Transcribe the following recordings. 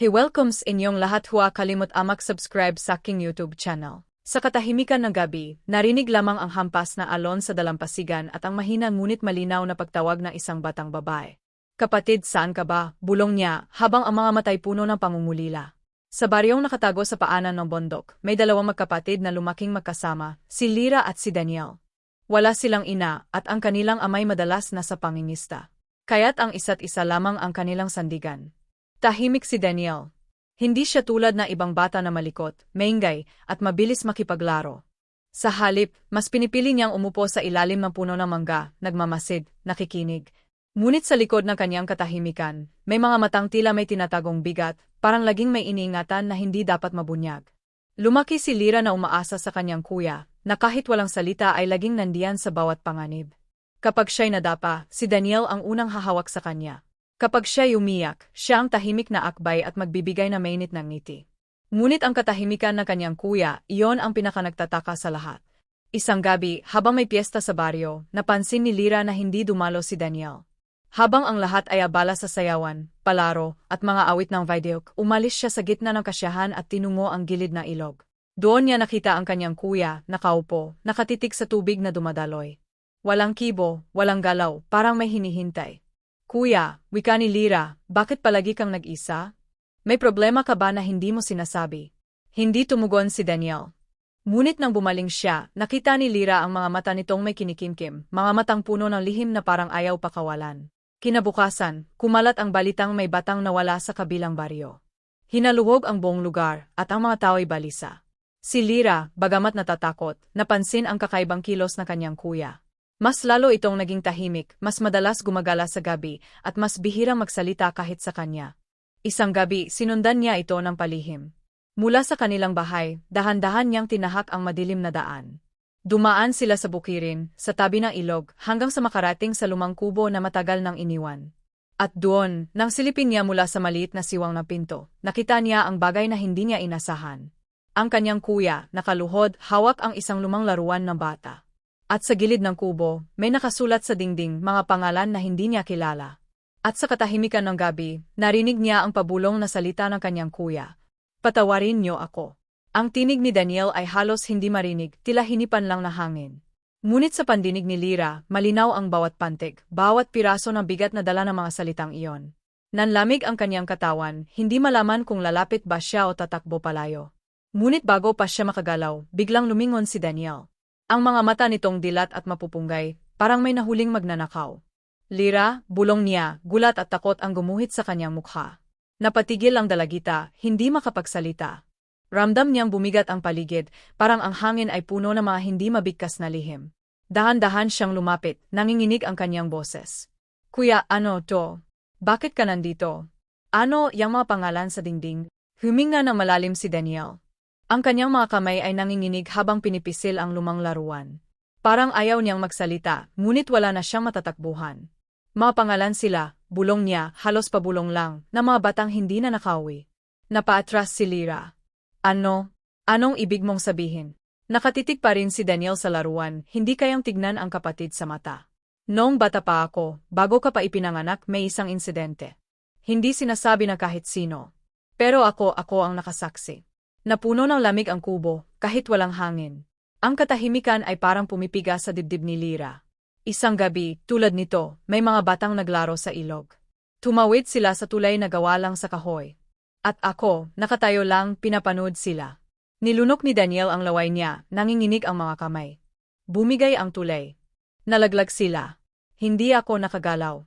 He welcomes inyong lahat huwa kalimot amak subscribe sa aking YouTube channel. Sa katahimikan ng gabi, narinig lamang ang hampas na alon sa dalampasigan at ang mahina ngunit malinaw na pagtawag ng isang batang babae. Kapatid, saan ka ba? Bulong niya, habang ang mga matay puno ng pangungulila. Sa baryong nakatago sa paanan ng bundok, may dalawang magkapatid na lumaking magkasama, si Lira at si Daniel. Wala silang ina at ang kanilang amay madalas nasa pangingista. Kaya't ang isa't isa lamang ang kanilang sandigan. Tahimik si Daniel. Hindi siya tulad na ibang bata na malikot, maingay, at mabilis makipaglaro. Sa halip, mas pinipili niyang umupo sa ilalim ng puno ng mangga, nagmamasid, nakikinig. Ngunit sa likod ng kanyang katahimikan, may mga matang tila may tinatagong bigat, parang laging may iniingatan na hindi dapat mabunyag. Lumaki si Lira na umaasa sa kanyang kuya, na kahit walang salita ay laging nandiyan sa bawat panganib. Kapag siya'y nadapa, si Daniel ang unang hahawak sa kanya. Kapag siya'y umiyak, siya ang tahimik na akbay at magbibigay na mainit ng ngiti. Ngunit ang katahimikan ng kanyang kuya, iyon ang pinakanagtataka sa lahat. Isang gabi, habang may piyesta sa baryo, napansin ni Lira na hindi dumalo si Daniel. Habang ang lahat ay abala sa sayawan, palaro, at mga awit ng videok, umalis siya sa gitna ng kasyahan at tinungo ang gilid na ilog. Doon niya nakita ang kanyang kuya, nakaupo, nakatitig sa tubig na dumadaloy. Walang kibo, walang galaw, parang may hinihintay. Kuya, wika ni Lira, bakit palagi kang nag-isa? May problema ka ba na hindi mo sinasabi? Hindi tumugon si Daniel. Ngunit nang bumaling siya, nakita ni Lira ang mga mata nitong may kinikimkim, mga matang puno ng lihim na parang ayaw pakawalan. Kinabukasan, kumalat ang balitang may batang nawala sa kabilang baryo. Hinaluhog ang buong lugar, at ang mga tao'y balisa. Si Lira, bagamat natatakot, napansin ang kakaibang kilos ng kanyang kuya. Mas lalo itong naging tahimik, mas madalas gumagala sa gabi, at mas bihirang magsalita kahit sa kanya. Isang gabi, sinundan niya ito ng palihim. Mula sa kanilang bahay, dahan-dahan niyang tinahak ang madilim na daan. Dumaan sila sa bukirin, sa tabi ng ilog, hanggang sa makarating sa lumang kubo na matagal nang iniwan. At doon, nang silipin niya mula sa maliit na siwang na pinto, nakita niya ang bagay na hindi niya inasahan. Ang kanyang kuya, nakaluhod, hawak ang isang lumang laruan ng bata. At sa gilid ng kubo, may nakasulat sa dingding mga pangalan na hindi niya kilala. At sa katahimikan ng gabi, narinig niya ang pabulong na salita ng kanyang kuya. Patawarin niyo ako. Ang tinig ni Daniel ay halos hindi marinig, tila hinipan lang na hangin. Ngunit sa pandinig ni Lira, malinaw ang bawat pantig, bawat piraso ng bigat na dala ng mga salitang iyon. Nanlamig ang kanyang katawan, hindi malaman kung lalapit ba siya o tatakbo palayo. Ngunit bago pa siya makagalaw, biglang lumingon si Daniel. Ang mga mata nitong dilat at mapupunggay, parang may nahuling magnanakaw. Lira, bulong niya, gulat at takot ang gumuhit sa kanyang mukha. Napatigil ang dalagita, hindi makapagsalita. Ramdam niyang bumigat ang paligid, parang ang hangin ay puno ng mga hindi mabigkas na lihim. Dahan-dahan siyang lumapit, nanginginig ang kanyang boses. Kuya, ano to? Bakit ka nandito? Ano yung mga pangalan sa dingding? Huminga ng malalim si Daniel. Ang kanyang mga kamay ay nanginginig habang pinipisil ang lumang laruan. Parang ayaw niyang magsalita, ngunit wala na siyang matatakbuhan. Mga pangalan sila, bulong niya, halos pabulong lang, na mga batang hindi na nakawi. Napaatras si Lira. Ano? Anong ibig mong sabihin? Nakatitig pa rin si Daniel sa laruan, hindi kayang tignan ang kapatid sa mata. Noong bata pa ako, bago ka pa ipinanganak may isang insidente. Hindi sinasabi na kahit sino. Pero ako, ako ang nakasaksi. Napuno ng lamig ang kubo, kahit walang hangin. Ang katahimikan ay parang pumipiga sa dibdib ni Lira. Isang gabi, tulad nito, may mga batang naglaro sa ilog. Tumawid sila sa tulay na gawa lang sa kahoy. At ako, nakatayo lang, pinapanood sila. Nilunok ni Daniel ang laway niya, nanginginig ang mga kamay. Bumigay ang tulay. Nalaglag sila. Hindi ako nakagalaw.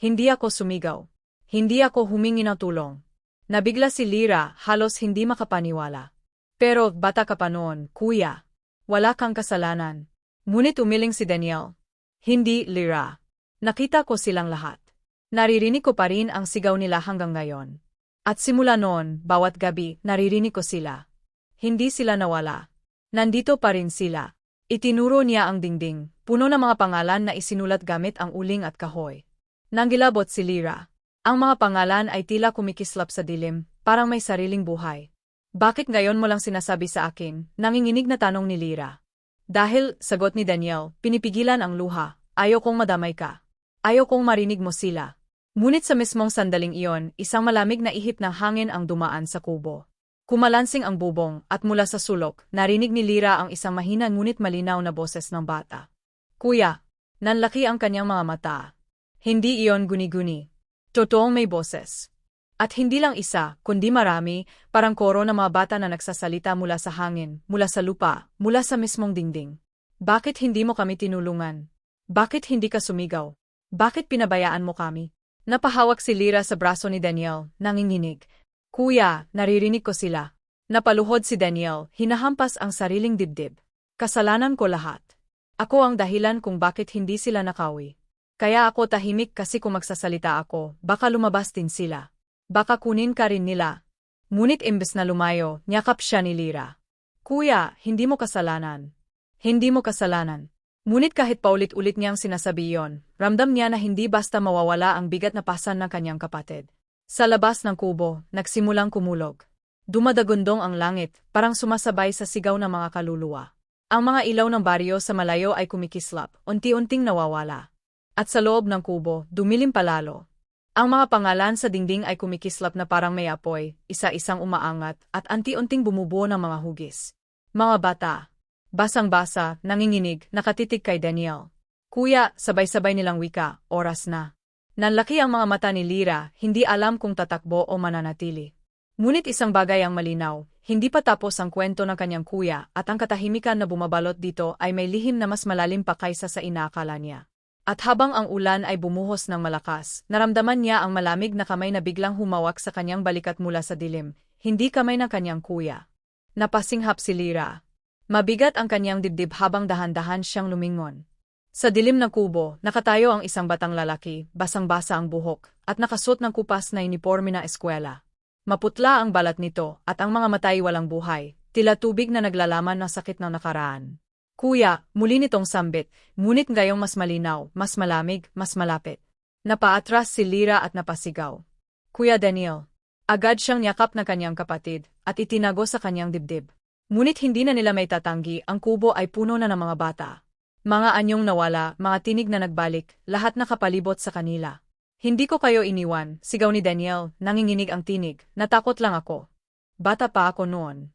Hindi ako sumigaw. Hindi ako humingi ng tulong. Nabigla si Lira, halos hindi makapaniwala. Pero bata ka pa noon, kuya. Wala kang kasalanan. Ngunit umiling si Daniel. Hindi, Lira. Nakita ko silang lahat. Naririnig ko pa rin ang sigaw nila hanggang ngayon. At simula noon, bawat gabi, naririnig ko sila. Hindi sila nawala. Nandito pa rin sila. Itinuro niya ang dingding, puno ng mga pangalan na isinulat gamit ang uling at kahoy. Nanggilabot si Lira. Ang mga pangalan ay tila kumikislap sa dilim, parang may sariling buhay. Bakit ngayon mo lang sinasabi sa akin, nanginginig na tanong ni Lira. Dahil, sagot ni Daniel, pinipigilan ang luha, ayaw kong madamay ka. Ayaw kong marinig mo sila. Ngunit sa mismong sandaling iyon, isang malamig na ihip ng hangin ang dumaan sa kubo. Kumalansing ang bubong, at mula sa sulok, narinig ni Lira ang isang mahina ngunit malinaw na boses ng bata. Kuya, nanlaki ang kanyang mga mata. Hindi iyon guni-guni. Totoong may boses. At hindi lang isa, kundi marami, parang koro ng mga bata na nagsasalita mula sa hangin, mula sa lupa, mula sa mismong dingding. Bakit hindi mo kami tinulungan? Bakit hindi ka sumigaw? Bakit pinabayaan mo kami? Napahawak si Lira sa braso ni Daniel, nanginginig. Kuya, naririnig ko sila. Napaluhod si Daniel, hinahampas ang sariling dibdib. Kasalanan ko lahat. Ako ang dahilan kung bakit hindi sila nakawi. Kaya ako tahimik kasi kung magsasalita ako, baka lumabas din sila. Baka kunin ka rin nila. Ngunit imbes na lumayo, nyakap siya ni Lira. Kuya, hindi mo kasalanan. Hindi mo kasalanan. Ngunit kahit paulit-ulit niyang sinasabi yon, ramdam niya na hindi basta mawawala ang bigat na pasan ng kanyang kapatid. Sa labas ng kubo, nagsimulang kumulog. Dumadagundong ang langit, parang sumasabay sa sigaw ng mga kaluluwa. Ang mga ilaw ng baryo sa malayo ay kumikislap, unti-unting nawawala. At sa loob ng kubo, dumilim palalo. Ang mga pangalan sa dingding ay kumikislap na parang may apoy, isa-isang umaangat, at anti-unting bumubuo ng mga hugis. Mga bata. Basang-basa, nanginginig, nakatitig kay Daniel. Kuya, sabay-sabay nilang wika, oras na. Nanlaki ang mga mata ni Lira, hindi alam kung tatakbo o mananatili. Ngunit isang bagay ang malinaw, hindi pa tapos ang kwento ng kanyang kuya at ang katahimikan na bumabalot dito ay may lihim na mas malalim pa kaysa sa inaakala niya. At habang ang ulan ay bumuhos ng malakas, naramdaman niya ang malamig na kamay na biglang humawak sa kanyang balikat mula sa dilim, hindi kamay ng kanyang kuya. Napasinghap si Lira. Mabigat ang kanyang dibdib habang dahan-dahan siyang lumingon. Sa dilim ng kubo, nakatayo ang isang batang lalaki, basang-basa ang buhok, at nakasuot ng kupas na uniforme na eskwela. Maputla ang balat nito, at ang mga matay walang buhay, tila tubig na naglalaman ng sakit ng nakaraan. Kuya, muli nitong sambit, ngunit ngayong mas malinaw, mas malamig, mas malapit. Napaatras si Lira at napasigaw. Kuya Daniel. Agad siyang yakap na kanyang kapatid, at itinago sa kanyang dibdib. Ngunit hindi na nila may tatanggi, ang kubo ay puno na ng mga bata. Mga anyong nawala, mga tinig na nagbalik, lahat nakapalibot sa kanila. Hindi ko kayo iniwan, sigaw ni Daniel, nanginginig ang tinig, natakot lang ako. Bata pa ako noon.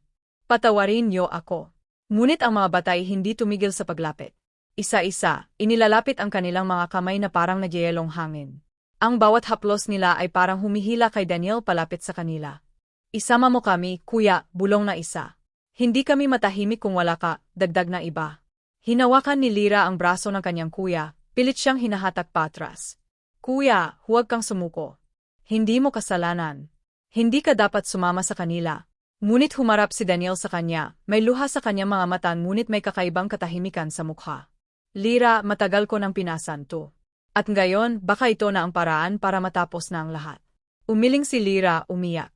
Patawarin niyo ako. Ngunit ang mga batay hindi tumigil sa paglapit. Isa-isa, inilalapit ang kanilang mga kamay na parang nagyayelong hangin. Ang bawat haplos nila ay parang humihila kay Daniel palapit sa kanila. Isama mo kami, kuya, bulong na isa. Hindi kami matahimik kung wala ka, dagdag na iba. Hinawakan ni Lira ang braso ng kanyang kuya, pilit siyang hinahatak patras. Kuya, huwag kang sumuko. Hindi mo kasalanan. Hindi ka dapat sumama sa kanila. Ngunit humarap si Daniel sa kanya, may luha sa kanyang mga mata ngunit may kakaibang katahimikan sa mukha. Lira, matagal ko nang pinasan to. At ngayon, baka ito na ang paraan para matapos na ang lahat. Umiling si Lira, umiyak.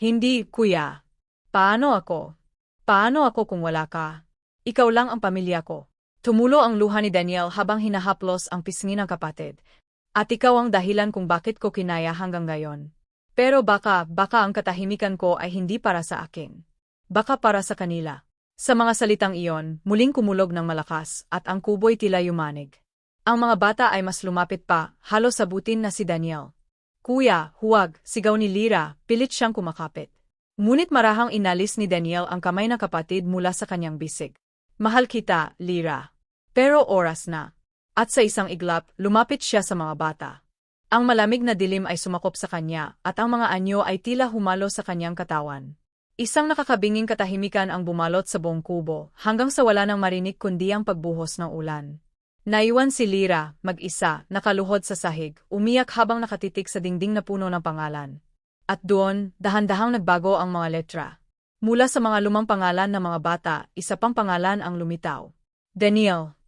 Hindi, kuya. Paano ako? Paano ako kung wala ka? Ikaw lang ang pamilya ko. Tumulo ang luha ni Daniel habang hinahaplos ang pisngi ng kapatid. At ikaw ang dahilan kung bakit ko kinaya hanggang ngayon. Pero baka, baka ang katahimikan ko ay hindi para sa akin. Baka para sa kanila. Sa mga salitang iyon, muling kumulog ng malakas at ang kubo'y tila yumanig. Ang mga bata ay mas lumapit pa, halos sabutin na si Daniel. Kuya, huwag, sigaw ni Lira, pilit siyang kumakapit. Ngunit marahang inalis ni Daniel ang kamay ng kapatid mula sa kanyang bisig. Mahal kita, Lira. Pero oras na. At sa isang iglap, lumapit siya sa mga bata. Ang malamig na dilim ay sumakop sa kanya, at ang mga anyo ay tila humalo sa kanyang katawan. Isang nakakabinging katahimikan ang bumalot sa buong kubo, hanggang sa wala nang marinig kundi ang pagbuhos ng ulan. Naiwan si Lira, mag-isa, nakaluhod sa sahig, umiyak habang nakatitik sa dingding na puno ng pangalan. At doon, dahan-dahang nagbago ang mga letra. Mula sa mga lumang pangalan ng mga bata, isa pang pangalan ang lumitaw. Daniel.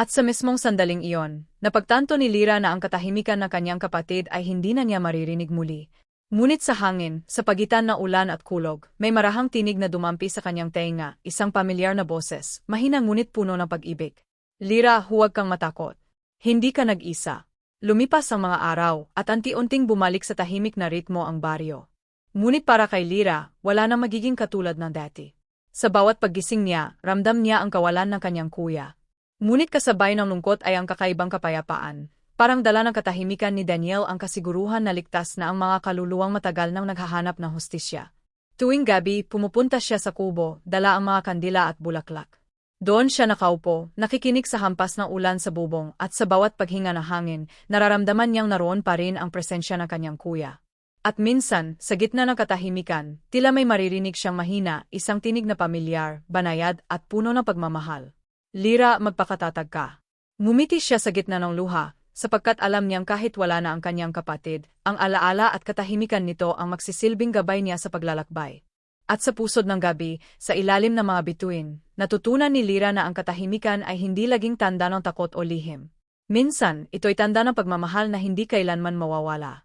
At sa mismong sandaling iyon, napagtanto ni Lira na ang katahimikan ng kanyang kapatid ay hindi na niya maririnig muli. Ngunit sa hangin, sa pagitan ng ulan at kulog, may marahang tinig na dumampi sa kanyang tenga, isang pamilyar na boses, mahina ngunit puno ng pag-ibig. Lira, huwag kang matakot. Hindi ka nag-isa. Lumipas ang mga araw, at anti-unting bumalik sa tahimik na ritmo ang baryo. Ngunit para kay Lira, wala nang magiging katulad ng dati. Sa bawat paggising niya, ramdam niya ang kawalan ng kanyang kuya. Ngunit kasabay ng lungkot ay ang kakaibang kapayapaan, Parang dala ng katahimikan ni Daniel ang kasiguruhan na ligtas na ang mga kaluluwang matagal nang naghahanap ng hustisya. Tuwing gabi, pumupunta siya sa kubo, dala ang mga kandila at bulaklak. Doon siya nakaupo, nakikinig sa hampas ng ulan sa bubong at sa bawat paghinga ng hangin, nararamdaman niyang naroon pa rin ang presensya ng kanyang kuya. At minsan, sa gitna ng katahimikan, tila may maririnig siyang mahina, isang tinig na pamilyar, banayad at puno ng pagmamahal. Lira, magpakatatag ka. Ngumiti siya sa gitna ng luha, sapagkat alam niyang kahit wala na ang kanyang kapatid, ang alaala at katahimikan nito ang magsisilbing gabay niya sa paglalakbay. At sa pusod ng gabi, sa ilalim ng mga bituin, natutunan ni Lira na ang katahimikan ay hindi laging tanda ng takot o lihim. Minsan, ito'y tanda ng pagmamahal na hindi kailanman mawawala.